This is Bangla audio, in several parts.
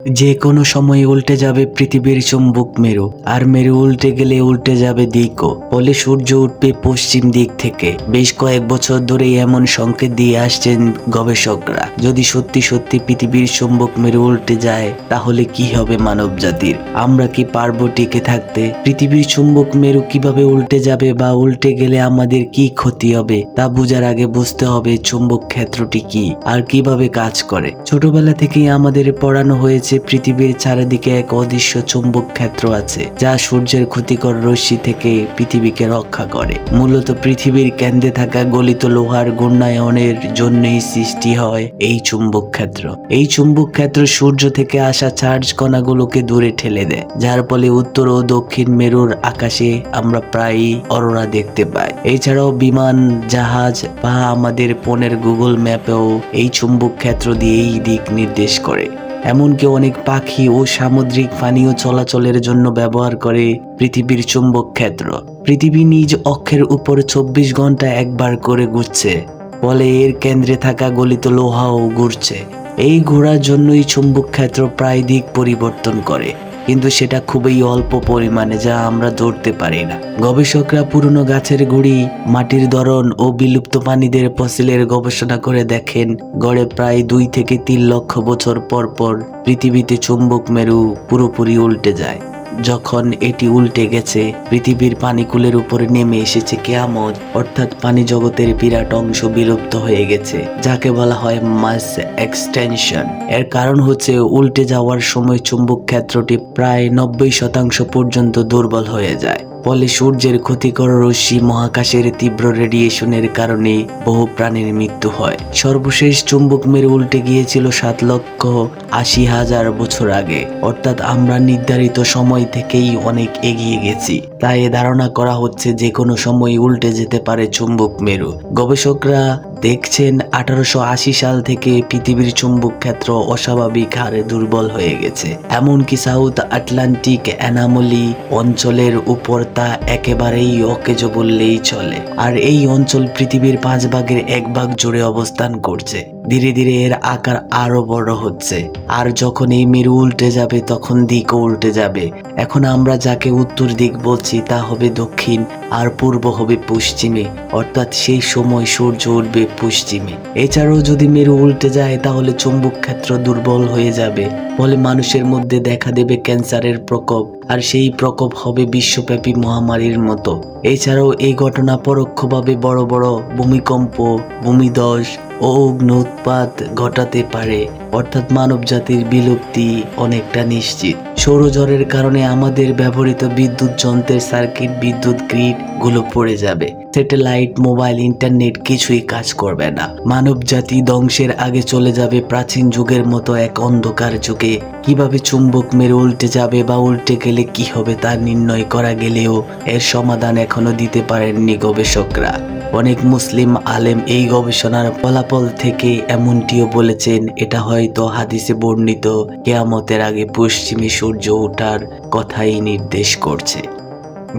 যে কোনো সময় উল্টে যাবে পৃথিবীর চুম্বক মেরু, আর মেরু উল্টে গেলে উল্টে যাবে দিকও। ফলে সূর্য উঠবে পশ্চিম দিক থেকে। বেশ কয়েক বছর ধরে এমন সংকেত দিয়ে আসছেন গবেষকরা। যদি সত্যি সত্যি পৃথিবীর চুম্বক মেরু উল্টে যায়, তাহলে কি হবে মানব জাতির আমরা কি পারব টিকে থাকতে? পৃথিবীর চুম্বক মেরু কীভাবে উল্টে যাবে বা উল্টে গেলে আমাদের কি ক্ষতি হবে, তা বোঝার আগে বুঝতে হবে চুম্বক ক্ষেত্রটি কি, আর কীভাবে কাজ করে। ছোটবেলা থেকেই আমাদের পড়ানো হয়েছে পৃথিবীর চারিদিকে এক অদৃশ্য চুম্বক ক্ষেত্র আছে, যা সূর্যের ক্ষতিকর রশ্মি থেকে পৃথিবীকে রক্ষা করে। মূলত পৃথিবীর কেন্দ্রে থাকা গলিত লোহার ঘূর্ণায়নের জন্যই সৃষ্টি হয় এই চুম্বক ক্ষেত্র। এই চুম্বক ক্ষেত্র সূর্য থেকে আসা চার্জ কণাগুলোকে দূরে ঠেলে দেয়, যার ফলে উত্তর ও দক্ষিণ মেরুর আকাশে আমরা প্রায়ই অরোরা দেখতে পাই। এছাড়াও বিমান, জাহাজ বা আমাদের ফোনের গুগল ম্যাপেও এই চুম্বক ক্ষেত্র দিয়েই দিক নির্দেশ করে। এমনকি অনেক পাখি ও সামুদ্রিক পানীয় চলাচলের জন্য ব্যবহার করে পৃথিবীর চুম্বক ক্ষেত্র। পৃথিবী নিজ অক্ষের উপর চব্বিশ ঘণ্টা একবার করে ঘুরছে, ফলে এর কেন্দ্রে থাকা গলিত লোহাও ঘুরছে। এই ঘোরার জন্যই চুম্বক ক্ষেত্র প্রায় দিক পরিবর্তন করে। কিন্তু সেটা খুবই অল্প পরিমাণে যা আমরা ধরতে পারি না। গবেষকরা পুরনো গাছের গুড়ি, মাটির ধরন ও বিলুপ্ত প্রাণীদের ফসিলের গবেষণা করে দেখেন, গড়ে প্রায় দুই থেকে তিন লক্ষ বছর পর পর পৃথিবীতে চুম্বক মেরু পুরোপুরি উল্টে যায়। যখন এটি উল্টে গেছে, পৃথিবীর পানিকুলের উপরে নেমে এসেছে কেয়ামত। অর্থাৎ পানি জগতের বিরাট অংশ বিলুপ্ত হয়ে গেছে, যাকে বলা হয় মাস এক্সটেনশন। এর কারণ হচ্ছে, উল্টে যাওয়ার সময় চুম্বক ক্ষেত্রটি প্রায় নব্বই শতাংশ পর্যন্ত দুর্বল হয়ে যায়। ফলে সূর্যের ক্ষতিকর রশ্মি মহাকাশের তীব্র রেডিয়েশনের কারণে বহু প্রাণীর মৃত্যু হয়। সর্বশেষ চুম্বক মেরু উল্টে গিয়েছিল সাত লক্ষ আশি হাজার বছর আগে। অর্থাৎ আমরা নির্ধারিত সময় থেকেই অনেক এগিয়ে গেছি। তাই ধারণা করা হচ্ছে যে কোনো সময় উল্টে যেতে পারে চুম্বক মেরু। গবেষকরা দেখছেন আঠারোশো আশি সাল থেকে পৃথিবীর চুম্বক ক্ষেত্র অস্বাভাবিক হারে দুর্বল হয়ে গেছে। এমনকি সাউথ আটলান্টিক অ্যানামলি অঞ্চলের উপর তা একেবারেই অকেজ বললেই চলে। আর এই অঞ্চল পৃথিবীর পাঁচ ভাগের এক ভাগ জুড়ে অবস্থান করছে। ধীরে ধীরে এর আকার আরও বড় হচ্ছে। আর যখন এই মেরু উল্টে যাবে, তখন দিকও উল্টে যাবে। এখন আমরা যাকে উত্তর দিক বলছি, তা হবে দক্ষিণ, আর পূর্ব হবে পশ্চিমে। অর্থাৎ সেই সময় সূর্য উঠবে পশ্চিমে। এছাড়াও যদি মেরু উল্টে যায়, তাহলে চুম্বক ক্ষেত্র দুর্বল হয়ে যাবে। ফলে মানুষের মধ্যে দেখা দেবে ক্যান্সারের প্রকোপ, আর সেই প্রকোপ হবে বিশ্বব্যাপী মহামারীর মতো। এছাড়াও এই ঘটনা পরোক্ষভাবে বড় বড় ভূমিকম্প, ভূমিধস ও অগ্নুৎপাত ঘটাতে পারে। অর্থাৎ মানবজাতির বিলুপ্তি অনেকটা নিশ্চিত। সৌরঝড়ের কারণে আমাদের ব্যবহৃত বিদ্যুৎ যন্ত্রের সার্কিট, বিদ্যুৎ গ্রিডগুলো পড়ে যাবে। স্যাটেলাইট মোবাইল ইন্টারনেট কিছুই কাজ করবে না। মানব জাতি ধ্বংসের আগে চলে যাবে প্রাচীন যুগের মতো এক অন্ধকার যুগে। কীভাবে চুম্বক মেরে উল্টে যাবে বা উল্টে গেলে কি হবে তা নির্ণয় করা গেলেও এর সমাধান এখনও দিতে পারেননি গবেষকরা। অনেক মুসলিম আলেম এই গবেষণার ফলাফল থেকে এমনটিও বলেছেন, এটা হয়তো হাদিসে বর্ণিত। কেয়ামতের আগে পশ্চিমী সূর্য ওঠার কথাই নির্দেশ করছে।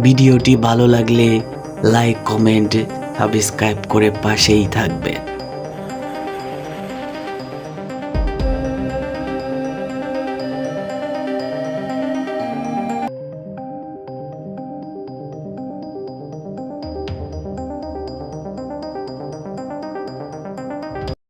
ভিডিওটি ভালো লাগলে লাইক কমেন্ট সাবস্ক্রাইব করে পাশেই থাকবেন।